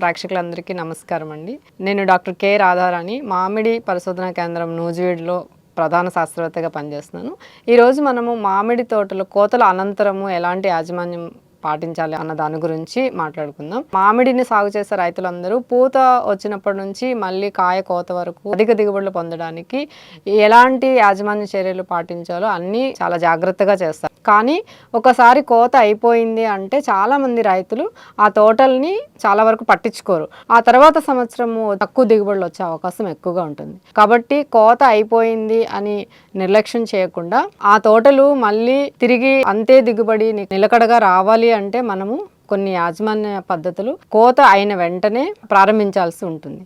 ప్రేక్షకులందరికీ నమస్కారం అండి నేను డాక్టర్ కె రాధారాణి మామిడి పరిశోధన కేంద్రం నూజివీడులో ప్రధాన శాస్త్రవేత్తగా పనిచేస్తున్నాను. ఈరోజు మనము మామిడి తోటలో కోతల అనంతరము ఎలాంటి యాజమాన్యం పాటించాలి అన్న దాని గురించి మాట్లాడుకుందాం. మామిడిని సాగు చేసే రైతులందరూ పూత వచ్చినప్పటి నుంచి మళ్ళీ కాయ కోత వరకు అధిక దిగుబడులు పొందడానికి ఎలాంటి యాజమాన్య చర్యలు పాటించాలో అన్నీ చాలా జాగ్రత్తగా చేస్తారు. కానీ ఒకసారి కోత అయిపోయింది అంటే చాలా మంది రైతులు ఆ తోటల్ని చాలా వరకు పట్టించుకోరు. ఆ తర్వాత సంవత్సరము తక్కువ దిగుబడులు వచ్చే అవకాశం ఎక్కువగా ఉంటుంది. కాబట్టి కోత అయిపోయింది అని నిర్లక్ష్యం చేయకుండా ఆ తోటలు మళ్ళీ తిరిగి అంతే దిగుబడి నిలకడగా రావాలి అంటే మనము కొన్ని యాజమాన్య పద్ధతులు కోత అయిన వెంటనే ప్రారంభించాల్సి ఉంటుంది.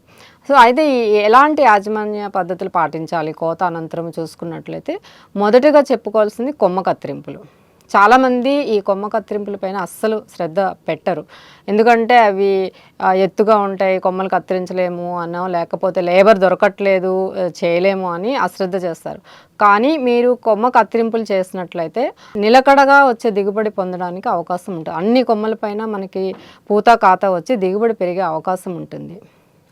సో అయితే ఎలాంటి యాజమాన్య పద్ధతులు పాటించాలి? కోత అనంతరం చూసుకున్నట్లయితే మొదటగా చెప్పుకోవాల్సింది కొమ్మ కత్తిరింపులు. చాలామంది ఈ కొమ్మ కత్తిరింపుల పైన అస్సలు శ్రద్ధ పెట్టరు. ఎందుకంటే అవి ఎత్తుగా ఉంటాయి కొమ్మలు కత్తిరించలేము అనో లేకపోతే లేబర్ దొరకట్లేదు చేయలేము అని అశ్రద్ధ చేస్తారు. కానీ మీరు కొమ్మ కత్తిరింపులు చేసినట్లయితే నిలకడగా వచ్చే దిగుబడి పొందడానికి అవకాశం ఉంటుంది. అన్ని కొమ్మలపైన మనకి పూత కాత వచ్చి దిగుబడి పెరిగే అవకాశం ఉంటుంది.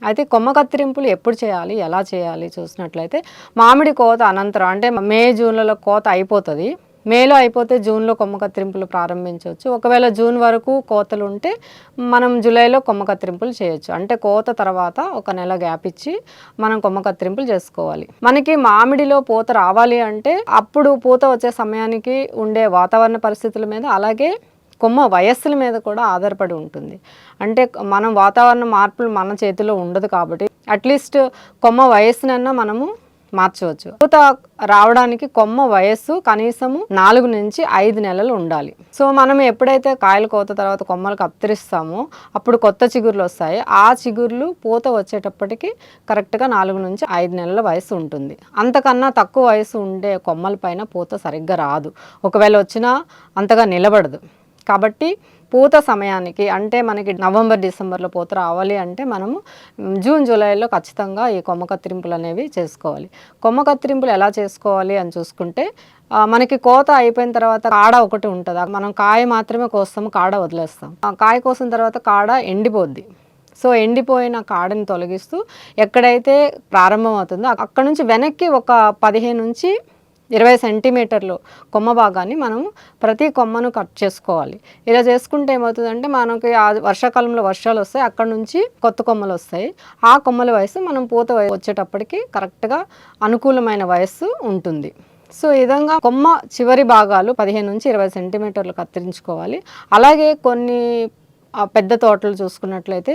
అయితే కొమ్మ కత్తిరింపులు ఎప్పుడు చేయాలి ఎలా చేయాలి చూసినట్లయితే మామిడి కోత అనంతరం అంటే మే జూన్లలో కోత అయిపోతుంది. మేలో అయిపోతే జూన్లో కొమ్మ కత్తిరింపులు ప్రారంభించవచ్చు. ఒకవేళ జూన్ వరకు కోతలు ఉంటే మనం జూలైలో కొమ్మ కత్తిరింపులు చేయొచ్చు. అంటే కోత తర్వాత ఒక నెల గ్యాప్ ఇచ్చి మనం కొమ్మ కత్తిరింపులు చేసుకోవాలి. మనకి మామిడిలో పూత రావాలి అంటే అప్పుడు పూత వచ్చే సమయానికి ఉండే వాతావరణ పరిస్థితుల మీద అలాగే కొమ్మ వయస్సుల మీద కూడా ఆధారపడి ఉంటుంది. అంటే మనం వాతావరణ మార్పులు మన చేతిలో ఉండదు కాబట్టి అట్లీస్ట్ కొమ్మ వయస్సునన్నా మనము మార్చవచ్చు. పూత రావడానికి కొమ్మ వయస్సు కనీసము నాలుగు నుంచి ఐదు నెలలు ఉండాలి. సో మనం ఎప్పుడైతే కాయలు కోత తర్వాత కొమ్మలు కత్తిరిస్తామో అప్పుడు కొత్త చిగుర్లు వస్తాయి. ఆ చిగుర్లు పూత వచ్చేటప్పటికి కరెక్ట్గా నాలుగు నుంచి ఐదు నెలల వయసు ఉంటుంది. అంతకన్నా తక్కువ వయసు ఉండే కొమ్మల పైన పూత సరిగ్గా రాదు. ఒకవేళ వచ్చినా అంతగా నిలబడదు. కాబట్టి పూత సమయానికి అంటే మనకి నవంబర్ డిసెంబర్లో పూత రావాలి అంటే మనము జూన్ జూలైలో ఖచ్చితంగా ఈ కొమ్మ కత్తిరింపులు అనేవి చేసుకోవాలి. కొమ్మ కత్తిరింపులు ఎలా చేసుకోవాలి అని చూసుకుంటే మనకి కోత అయిపోయిన తర్వాత కాడ ఒకటి ఉంటుంది. మనం కాయ మాత్రమే కోస్తాము కాడ వదిలేస్తాం ఆ కాయ కోసిన తర్వాత కాడ ఎండిపోద్ది. సో ఎండిపోయిన కాడని తొలగిస్తూ ఎక్కడైతే ప్రారంభమవుతుందో అక్కడ నుంచి వెనక్కి ఒక పదిహేను నుంచి ఇరవై సెంటీమీటర్లు కొమ్మ భాగాన్ని మనం ప్రతి కొమ్మను కట్ చేసుకోవాలి. ఇలా చేసుకుంటే ఏమవుతుందంటే మనకి ఆ వర్షాకాలంలో వర్షాలు వస్తాయి అక్కడ నుంచి కొత్త కొమ్మలు వస్తాయి. ఆ కొమ్మల వయసు మనం పూత వచ్చేటప్పటికి కరెక్ట్గా అనుకూలమైన వయస్సు ఉంటుంది. సో ఈ విధంగా కొమ్మ చివరి భాగాలు పదిహేను నుంచి ఇరవై సెంటీమీటర్లు కత్తిరించుకోవాలి. అలాగే కొన్ని పెద్ద తోటలు చూసుకున్నట్లయితే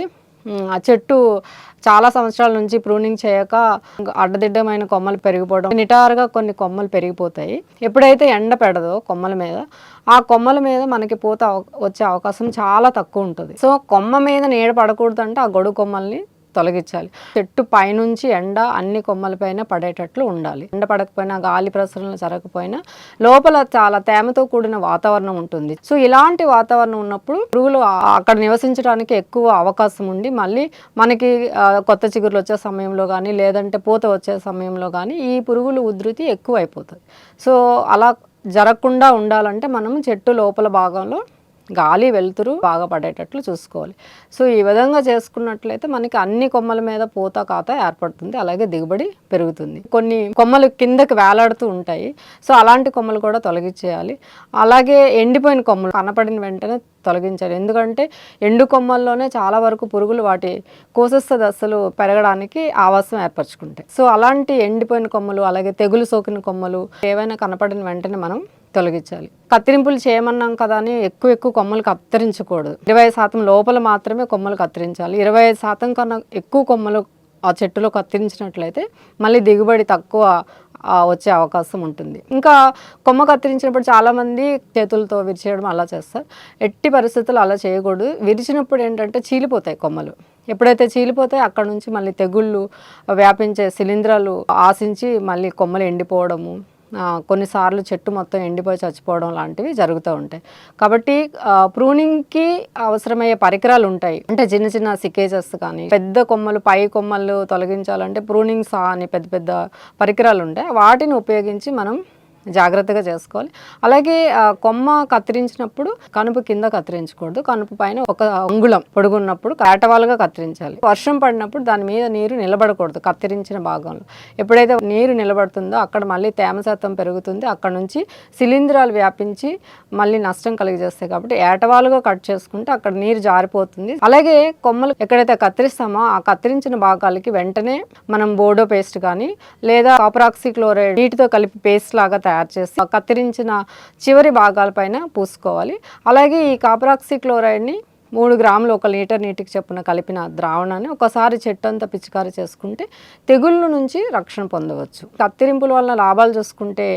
ఆ చెట్టు చాలా సంవత్సరాల నుంచి ప్రూనింగ్ చేయక అడ్డదిడ్డమైన కొమ్మలు పెరిగిపోవడం నిటారుగా కొన్ని కొమ్మలు పెరిగిపోతాయి. ఎప్పుడైతే ఎండ పెడదో కొమ్మల మీద ఆ కొమ్మల మీద మనకి పూత అవ- వచ్చే అవకాశం చాలా తక్కువ ఉంటుంది. సో కొమ్మ మీద నీడ పడకూడదు అంటే ఆ గొడుగు కొమ్మల్ని తొలగించాలి. చెట్టు పైనుంచి ఎండ అన్ని కొమ్మలపైన పడేటట్లు ఉండాలి. ఎండ పడకపోయినా గాలి ప్రసరణ జరగకపోయినా లోపల చాలా తేమతో కూడిన వాతావరణం ఉంటుంది. సో ఇలాంటి వాతావరణం ఉన్నప్పుడు పురుగులు అక్కడ నివసించడానికి ఎక్కువ అవకాశం ఉండి మళ్ళీ మనకి కొత్త చిగురులు వచ్చే సమయంలో కానీ లేదంటే పూత వచ్చే సమయంలో కానీ ఈ పురుగులు ఉధృతి ఎక్కువ అయిపోతుంది సో అలా జరగకుండా ఉండాలంటే మనం చెట్టు లోపల భాగంలో గాలి వెలుతురు బాగా పడేటట్లు చూసుకోవాలి. సో ఈ విధంగా చేసుకున్నట్లయితే మనకి అన్ని కొమ్మల మీద పూత కాత ఏర్పడుతుంది. అలాగే దిగుబడి పెరుగుతుంది. కొన్ని కొమ్మలు కిందకి వేలాడుతూ ఉంటాయి. సో అలాంటి కొమ్మలు కూడా తొలగించేయాలి. అలాగే ఎండిపోయిన కొమ్మలు కనపడిన వెంటనే తొలగించాలి. ఎందుకంటే ఎండు కొమ్మల్లోనే చాలా వరకు పురుగులు వాటి కోసస్థ దశలు పెరగడానికి ఆవాసం ఏర్పరచుకుంటాయి. సో అలాంటి ఎండిపోయిన కొమ్మలు అలాగే తెగులు సోకిన కొమ్మలు ఏవైనా కనపడిన వెంటనే మనం తొలగించాలి. కత్తిరింపులు చేయమన్నాం కదా అని ఎక్కువ ఎక్కువ కొమ్మలు కత్తిరించకూడదు. ఇరవై శాతం లోపల మాత్రమే కొమ్మలు కత్తిరించాలి. ఇరవై శాతం కన్నా ఎక్కువ కొమ్మలు ఆ చెట్టులో కత్తిరించినట్లయితే మళ్ళీ దిగుబడి తక్కువ వచ్చే అవకాశం ఉంటుంది. ఇంకా కొమ్మ కత్తిరించినప్పుడు చాలామంది చేతులతో విరిచేయడం అలా చేస్తారు. ఎట్టి పరిస్థితులు అలా చేయకూడదు. విరిచినప్పుడు ఏంటంటే చీలిపోతాయి కొమ్మలు. ఎప్పుడైతే చీలిపోతాయి అక్కడ నుంచి మళ్ళీ తెగుళ్ళు వ్యాపించే శిలీంధ్రాలు ఆశించి మళ్ళీ కొమ్మలు ఎండిపోవడము కొన్నిసార్లు చెట్టు మొత్తం ఎండిపోయి చచ్చిపోవడం లాంటివి జరుగుతూ ఉంటాయి. కాబట్టి ప్రూనింగ్కి అవసరమయ్యే పరికరాలు ఉంటాయి. అంటే చిన్న చిన్న సికేజెస్ కానీ పెద్ద కొమ్మలు పై కొమ్మలు తొలగించాలంటే ప్రూనింగ్ సా అని పెద్ద పెద్ద పరికరాలు ఉంటాయి. వాటిని ఉపయోగించి మనం జాగ్రత్తగా చేసుకోవాలి. అలాగే కొమ్మ కత్తిరించినప్పుడు కనుపు కింద కత్తిరించకూడదు. కనుపు పైన ఒక అంగుళం పొడుగున్నప్పుడు ఏటవాలుగా కత్తిరించాలి. వర్షం పడినప్పుడు దాని మీద నీరు నిలబడకూడదు కత్తిరించిన భాగంలో. ఎప్పుడైతే నీరు నిలబడుతుందో అక్కడ మళ్ళీ తేమ శాతం పెరుగుతుంది. అక్కడ నుంచి శిలీంధ్రాలు వ్యాపించి మళ్ళీ నష్టం కలిగజేస్తాయి కాబట్టి ఏటవాలుగా కట్ చేసుకుంటే అక్కడ నీరు జారిపోతుంది. అలాగే కొమ్మలు ఎక్కడైతే కత్తిరిస్తామో ఆ కత్తిరించిన భాగాలకి వెంటనే మనం బోడో పేస్ట్ కానీ లేదా కాపరాక్సీ క్లోరైడ్ నీటితో కలిపి పేస్ట్ లాగా తయారు చేసి కత్తిరించిన చివరి భాగాలపైన పూసుకోవాలి. అలాగే ఈ కాపరాక్సీ క్లోరైడ్ని మూడు గ్రాములు ఒక లీటర్ నీటికి చొప్పున కలిపిన ద్రావణాన్ని ఒకసారి చెట్టు అంతా పిచికారి చేసుకుంటే తెగుళ్ళ నుంచి రక్షణ పొందవచ్చు. కత్తిరింపుల వలన లాభాలు చూసుకుంటే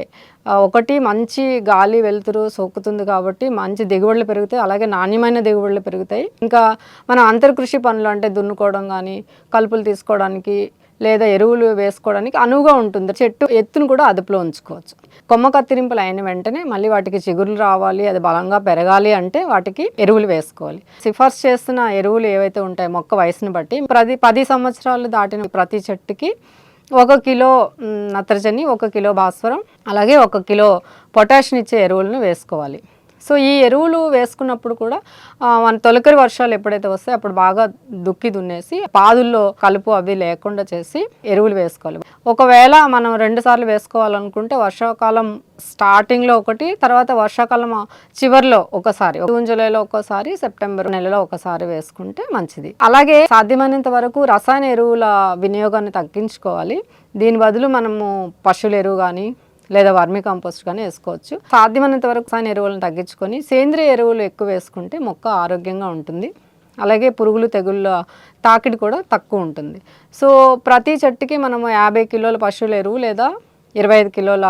ఒకటి మంచి గాలి వెలుతురు సోకుతుంది కాబట్టి మంచి దిగుబడులు పెరుగుతాయి అలాగే నాణ్యమైన దిగుబడులు పెరుగుతాయి. ఇంకా మన అంతర్కృషి పనులు అంటే దున్నుకోవడం కానీ కలుపులు తీసుకోవడానికి లేదా ఎరువులు వేసుకోవడానికి అనువుగా ఉంటుంది. చెట్టు ఎత్తును కూడా అదుపులో ఉంచుకోవచ్చు. కొమ్మ కత్తిరింపులు అయిన వెంటనే మళ్ళీ వాటికి చిగురులు రావాలి అది బలంగా పెరగాలి అంటే వాటికి ఎరువులు వేసుకోవాలి. సిఫార్సు చేస్తున్న ఎరువులు ఏవైతే ఉంటాయో మొక్క వయసును బట్టి ప్రతి పది సంవత్సరాలు దాటిన ప్రతి చెట్టుకి ఒక కిలో నత్రజని ఒక కిలో భాస్వరం అలాగే ఒక కిలో పొటాషియం ఇచ్చే ఎరువులను వేసుకోవాలి. సో ఈ ఎరువులు వేసుకున్నప్పుడు కూడా మన తొలకరి వర్షాలు ఎప్పుడైతే వస్తాయో అప్పుడు బాగా దుక్కి దున్నేసి పాదుల్లో కలుపు అవి లేకుండా చేసి ఎరువులు వేసుకోవాలి. ఒకవేళ మనం రెండు సార్లు వేసుకోవాలనుకుంటే వర్షాకాలం స్టార్టింగ్లో ఒకటి తర్వాత వర్షాకాలం చివరిలో ఒకసారి జూన్ జూలైలో ఒకసారి సెప్టెంబర్ నెలలో ఒకసారి వేసుకుంటే మంచిది. అలాగే సాధ్యమైనంత వరకు రసాయన ఎరువుల వినియోగాన్ని తగ్గించుకోవాలి. దీని బదులు మనము పశువుల ఎరువు కానీ లేదా వర్మి కంపోస్ట్ కానీ వేసుకోవచ్చు. సాధ్యమైనంత వరకు రసాయన ఎరువులను తగ్గించుకొని సేంద్రియ ఎరువులు ఎక్కువ వేసుకుంటే మొక్క ఆరోగ్యంగా ఉంటుంది. అలాగే పురుగులు తెగుళ్ళ తాకిడి కూడా తక్కువ ఉంటుంది. సో ప్రతి చెట్టుకి మనము యాభై కిలోల పశువుల ఎరువు లేదా ఇరవై ఐదు కిలోల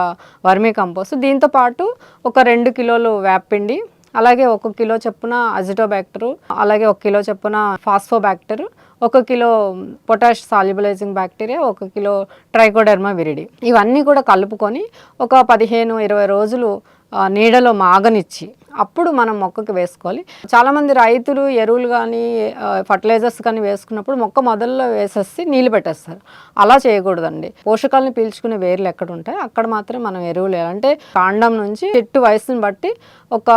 వర్మీ కంపోస్ట్ దీంతో పాటు ఒక రెండు కిలోలు వేపిండి అలాగే ఒక కిలో చొప్పున అజిటోబ్యాక్టరు అలాగే ఒక కిలో చొప్పున ఫాస్ఫోబ్యాక్టరు ఒక కిలో పొటాష్ సాల్యుబలైజింగ్ బ్యాక్టీరియా ఒక కిలో ట్రైకోడెర్మా విరిడి. ఇవన్నీ కూడా కలుపుకొని ఒక పదిహేను ఇరవై రోజులు నీడలో మాగనిచ్చి అప్పుడు మనం మొక్కకి వేసుకోవాలి. చాలామంది రైతులు ఎరువులు కానీ ఫర్టిలైజర్స్ కానీ వేసుకున్నప్పుడు మొక్క మొదల్లో వేసేసి నీళ్ళు పెట్టేస్తారు. అలా చేయకూడదండి. పోషకాలను పీల్చుకునే వేర్లు ఎక్కడ ఉంటాయి అక్కడ మాత్రం మనం ఎరువులు అంటే కాండం నుంచి చెట్టు వయసుని బట్టి ఒక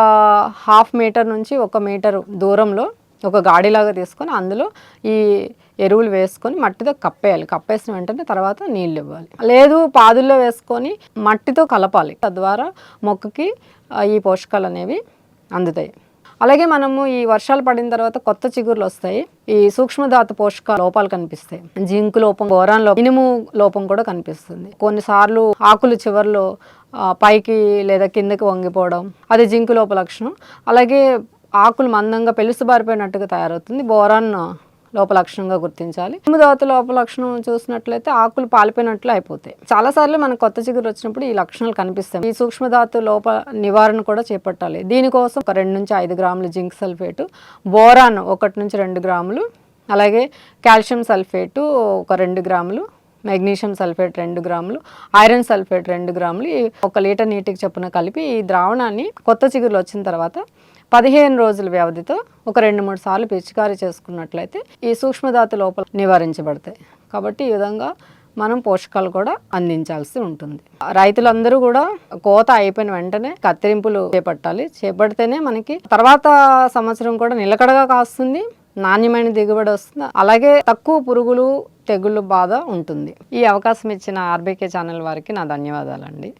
హాఫ్ మీటర్ నుంచి ఒక మీటర్ దూరంలో ఒక గాడిలాగా తీసుకొని అందులో ఈ ఎరువులు వేసుకొని మట్టితో కప్పేయాలి. కప్పేసిన వెంటనే తర్వాత నీళ్ళు ఇవ్వాలి. లేదు పాదుల్లో వేసుకొని మట్టితో కలపాలి. తద్వారా మొక్కకి ఈ పోషకాలు అనేవి అందుతాయి. అలాగే మనము ఈ వర్షాలు పడిన తర్వాత కొత్త చిగుర్లు వస్తాయి. ఈ సూక్ష్మధాతు పోషక లోపాలు కనిపిస్తాయి. జింక్ లోపం బోరాన్ లోపం ఇనుము లోపం కూడా కనిపిస్తుంది. కొన్నిసార్లు ఆకులు చివర్లో పైకి లేదా కిందకి వంగిపోవడం అది జింకు లోప లక్షణం. అలాగే ఆకులు మందంగా పెలుసుబారిపోయినట్టుగా తయారవుతుంది. బోరాన్ లోపలక్షణంగా గుర్తించాలి. దోత లోపలక్షణం చూసినట్లయితే ఆకులు పాలిపోయినట్లు అయిపోతాయి. చాలాసార్లు మనకు కొత్త చిగురు వచ్చినప్పుడు ఈ లక్షణాలు కనిపిస్తాయి. ఈ సూక్ష్మధాతు లోప నివారణ కూడా చేపట్టాలి. దీనికోసం ఒక రెండు నుంచి ఐదు గ్రాములు జింక్ సల్ఫేటు బోరాన్ ఒకటి నుంచి రెండు గ్రాములు అలాగే కాల్షియం సల్ఫేటు ఒక రెండు గ్రాములు మెగ్నీషియం సల్ఫేట్ రెండు గ్రాములు ఐరన్ సల్ఫేట్ రెండు గ్రాములు ఈ ఒక లీటర్ నీటికి చొప్పున కలిపి ఈ ద్రావణాన్ని కొత్త చిగురులు వచ్చిన తర్వాత పదిహేను రోజుల వ్యవధితో ఒక రెండు మూడు సార్లు పిచికారీ చేసుకున్నట్లయితే ఈ సూక్ష్మధాతు లోపల నివారించబడతాయి. కాబట్టి ఈ విధంగా మనం పోషకాలు కూడా అందించాల్సి ఉంటుంది. రైతులందరూ కూడా కోత అయిపోయిన వెంటనే కత్తిరింపులు చేపట్టాలి. చేపడితేనే మనకి తర్వాత సంవత్సరం కూడా నిలకడగా కాస్తుంది నాణ్యమైన దిగుబడి వస్తుంది. అలాగే తక్కువ పురుగులు తెగుళ్ళు బాధ ఉంటుంది. ఈ అవకాశం ఇచ్చిన ఆర్బీకే ఛానల్ వారికి నా ధన్యవాదాలండి.